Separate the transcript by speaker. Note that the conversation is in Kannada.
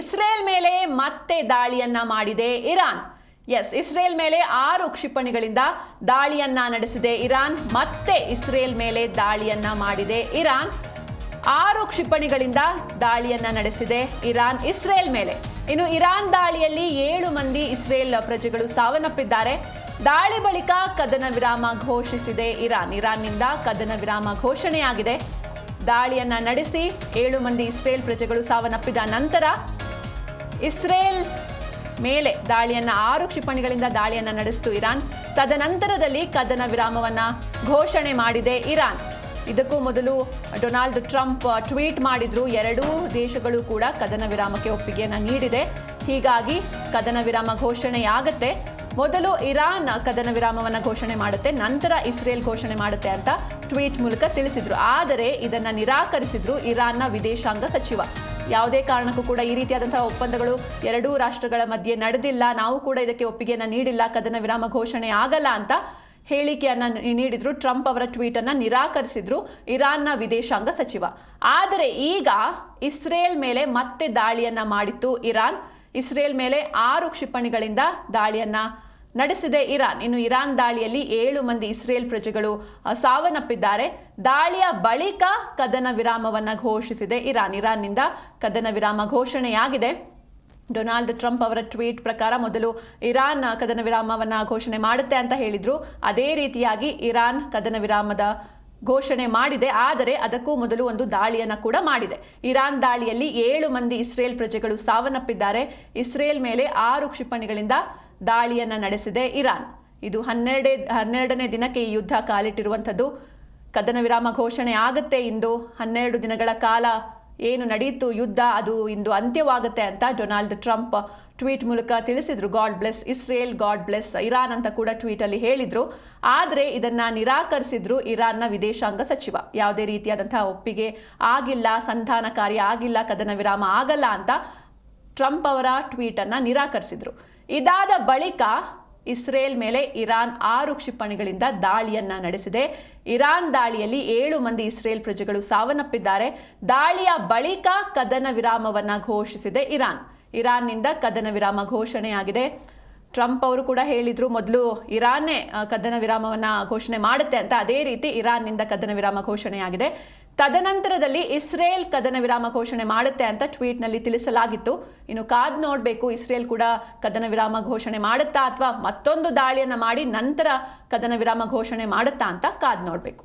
Speaker 1: ಇಸ್ರೇಲ್ ಮೇಲೆ ಮತ್ತೆ ದಾಳಿಯನ್ನ ಮಾಡಿದೆ ಇರಾನ್. ಎಸ್ ಇಸ್ರೇಲ್ ಮೇಲೆ ಆರು ಕ್ಷಿಪಣಿಗಳಿಂದ ದಾಳಿಯನ್ನ ನಡೆಸಿದೆ ಇರಾನ್. ಮತ್ತೆ ಇಸ್ರೇಲ್ ಮೇಲೆ ದಾಳಿಯನ್ನ ಮಾಡಿದೆ ಇರಾನ್. ಆರು ಕ್ಷಿಪಣಿಗಳಿಂದ ದಾಳಿಯನ್ನ ನಡೆಸಿದೆ ಇರಾನ್, ಇಸ್ರೇಲ್ ಮೇಲೆ. ಇನ್ನು ಇರಾನ್ ದಾಳಿಯಲ್ಲಿ ಏಳು ಮಂದಿ ಇಸ್ರೇಲ್ ಪ್ರಜೆಗಳು ಸಾವನ್ನಪ್ಪಿದ್ದಾರೆ. ದಾಳಿ ಬಳಿಕ ಕದನ ವಿರಾಮ ಘೋಷಿಸಿದೆ ಇರಾನ್. ಇರಾನ್ನಿಂದ ಕದನ ವಿರಾಮ ಘೋಷಣೆಯಾಗಿದೆ. ದಾಳಿಯನ್ನ ನಡೆಸಿ ಏಳು ಮಂದಿ ಇಸ್ರೇಲ್ ಪ್ರಜೆಗಳು ಸಾವನ್ನಪ್ಪಿದ ನಂತರ ಇಸ್ರೇಲ್ ಮೇಲೆ ದಾಳಿಯನ್ನ, ಆರು ಕ್ಷಿಪಣಿಗಳಿಂದ ದಾಳಿಯನ್ನ ನಡೆಸಿತು ಇರಾನ್. ತದನಂತರದಲ್ಲಿ ಕದನ ವಿರಾಮವನ್ನ ಘೋಷಣೆ ಮಾಡಿದೆ ಇರಾನ್. ಇದಕ್ಕೂ ಮೊದಲು ಡೊನಾಲ್ಡ್ ಟ್ರಂಪ್ ಟ್ವೀಟ್ ಮಾಡಿದ್ರು. ಎರಡೂ ದೇಶಗಳು ಕೂಡ ಕದನ ವಿರಾಮಕ್ಕೆ ಒಪ್ಪಿಗೆಯನ್ನು ನೀಡಿದೆ. ಹೀಗಾಗಿ ಕದನ ವಿರಾಮ ಘೋಷಣೆಯಾಗತ್ತೆ. ಮೊದಲು ಇರಾನ್ ಕದನ ವಿರಾಮವನ್ನು ಘೋಷಣೆ ಮಾಡುತ್ತೆ, ನಂತರ ಇಸ್ರೇಲ್ ಘೋಷಣೆ ಮಾಡುತ್ತೆ ಅಂತ ಟ್ವೀಟ್ ಮೂಲಕ ತಿಳಿಸಿದ್ರು. ಆದರೆ ಇದನ್ನು ನಿರಾಕರಿಸಿದ್ರು ಇರಾನ್ನ ವಿದೇಶಾಂಗ ಸಚಿವ. ಯಾವುದೇ ಕಾರಣಕ್ಕೂ ಕೂಡ ಈ ರೀತಿಯಾದಂತಹ ಒಪ್ಪಂದಗಳು ಎರಡೂ ರಾಷ್ಟ್ರಗಳ ಮಧ್ಯೆ ನಡೆದಿಲ್ಲ. ನಾವು ಕೂಡ ಇದಕ್ಕೆ ಒಪ್ಪಿಗೆಯನ್ನು ನೀಡಿಲ್ಲ. ಕದನ ವಿರಾಮ ಘೋಷಣೆ ಆಗಲ್ಲ ಅಂತ ಹೇಳಿಕೆಯನ್ನ ನೀಡಿದ್ರು. ಟ್ರಂಪ್ ಅವರ ಟ್ವೀಟ್ ಅನ್ನ ನಿರಾಕರಿಸಿದ್ರು ಇರಾನ್ನ ವಿದೇಶಾಂಗ ಸಚಿವ. ಆದರೆ ಈಗ ಇಸ್ರೇಲ್ ಮೇಲೆ ಮತ್ತೆ ದಾಳಿಯನ್ನ ಮಾಡಿತ್ತು ಇರಾನ್. ಇಸ್ರೇಲ್ ಮೇಲೆ ಆರು ಕ್ಷಿಪಣಿಗಳಿಂದ ದಾಳಿಯನ್ನ ನಡೆಸಿದೆ ಇರಾನ್. ಇನ್ನು ಇರಾನ್ ದಾಳಿಯಲ್ಲಿ ಏಳು ಮಂದಿ ಇಸ್ರೇಲ್ ಪ್ರಜೆಗಳು ಸಾವನ್ನಪ್ಪಿದ್ದಾರೆ. ದಾಳಿಯ ಬಳಿಕ ಕದನ ವಿರಾಮವನ್ನು ಘೋಷಿಸಿದೆ ಇರಾನ್. ಇರಾನ್ನಿಂದ ಕದನ ವಿರಾಮ ಘೋಷಣೆಯಾಗಿದೆ. ಡೊನಾಲ್ಡ್ ಟ್ರಂಪ್ ಅವರ ಟ್ವೀಟ್ ಪ್ರಕಾರ ಮೊದಲು ಇರಾನ್ ಕದನ ವಿರಾಮವನ್ನು ಘೋಷಣೆ ಮಾಡುತ್ತೆ ಅಂತ ಹೇಳಿದರು. ಅದೇ ರೀತಿಯಾಗಿ ಇರಾನ್ ಕದನ ವಿರಾಮದ ಘೋಷಣೆ ಮಾಡಿದೆ, ಆದರೆ ಅದಕ್ಕೂ ಮೊದಲು ಒಂದು ದಾಳಿಯನ್ನು ಕೂಡ ಮಾಡಿದೆ. ಇರಾನ್ ದಾಳಿಯಲ್ಲಿ ಏಳು ಮಂದಿ ಇಸ್ರೇಲ್ ಪ್ರಜೆಗಳು ಸಾವನ್ನಪ್ಪಿದ್ದಾರೆ. ಇಸ್ರೇಲ್ ಮೇಲೆ ಆರು ಕ್ಷಿಪಣಿಗಳಿಂದ ದಾಳಿಯನ್ನ ನಡೆಸಿದೆ ಇರಾನ್. ಇದು ಹನ್ನೆರಡೇ, ಹನ್ನೆರಡನೇ ದಿನಕ್ಕೆ ಈ ಯುದ್ಧ ಕಾಲಿಟ್ಟಿರುವಂಥದ್ದು. ಕದನ ವಿರಾಮ ಘೋಷಣೆ ಆಗುತ್ತೆ ಇಂದು. ಹನ್ನೆರಡು ದಿನಗಳ ಕಾಲ ಏನು ನಡೆಯಿತು, ಯುದ್ಧ ಅದು ಇಂದು ಅಂತ್ಯವಾಗುತ್ತೆ ಅಂತ ಡೊನಾಲ್ಡ್ ಟ್ರಂಪ್ ಟ್ವೀಟ್ ಮೂಲಕ ತಿಳಿಸಿದ್ರು. God bless Israel, God bless Iran ಅಂತ ಕೂಡ ಟ್ವೀಟ್ ಅಲ್ಲಿ ಹೇಳಿದ್ರು. ಆದರೆ ಇದನ್ನ ನಿರಾಕರಿಸಿದ್ರು ಇರಾನ್ನ ವಿದೇಶಾಂಗ ಸಚಿವ. ಯಾವುದೇ ರೀತಿಯಾದಂತಹ ಒಪ್ಪಿಗೆ ಆಗಿಲ್ಲ, ಸಂಧಾನ ಕಾರ್ಯ ಆಗಿಲ್ಲ, ಕದನ ವಿರಾಮ ಆಗಲ್ಲ ಅಂತ ಟ್ರಂಪ್ ಅವರ ಟ್ವೀಟ್ ಅನ್ನ ನಿರಾಕರಿಸಿದ್ರು. ಇದಾದ ಬಳಿಕ ಇಸ್ರೇಲ್ ಮೇಲೆ ಇರಾನ್ ಆರು ಕ್ಷಿಪಣಿಗಳಿಂದ ದಾಳಿಯನ್ನ ನಡೆಸಿದೆ. ಇರಾನ್ ದಾಳಿಯಲ್ಲಿ ಏಳು ಮಂದಿ ಇಸ್ರೇಲ್ ಪ್ರಜೆಗಳು ಸಾವನ್ನಪ್ಪಿದ್ದಾರೆ. ದಾಳಿಯ ಬಳಿಕ ಕದನ ವಿರಾಮವನ್ನ ಘೋಷಿಸಿದೆ ಇರಾನ್. ಇರಾನ್ನಿಂದ ಕದನ ವಿರಾಮ ಘೋಷಣೆಯಾಗಿದೆ. ಟ್ರಂಪ್ ಅವರು ಕೂಡ ಹೇಳಿದ್ರು, ಮೊದಲು ಇರಾನ್ನೇ ಕದನ ವಿರಾಮವನ್ನ ಘೋಷಣೆ ಮಾಡುತ್ತೆ ಅಂತ. ಅದೇ ರೀತಿ ಇರಾನ್ನಿಂದ ಕದನ ವಿರಾಮ ಘೋಷಣೆಯಾಗಿದೆ. ತದನಂತರದಲ್ಲಿ ಇಸ್ರೇಲ್ ಕದನ ವಿರಾಮ ಘೋಷಣೆ ಮಾಡುತ್ತೆ ಅಂತ ಟ್ವೀಟ್ನಲ್ಲಿ ತಿಳಿಸಲಾಗಿತ್ತು. ಇನ್ನು ಕಾದ್ ನೋಡಬೇಕು, ಇಸ್ರೇಲ್ ಕೂಡ ಕದನ ವಿರಾಮ ಘೋಷಣೆ ಮಾಡುತ್ತಾ ಅಥವಾ ಮತ್ತೊಂದು ದಾಳಿಯನ್ನ ಮಾಡಿ ನಂತರ ಕದನ ವಿರಾಮ ಘೋಷಣೆ ಮಾಡುತ್ತಾ ಅಂತ ಕಾದ್ ನೋಡಬೇಕು.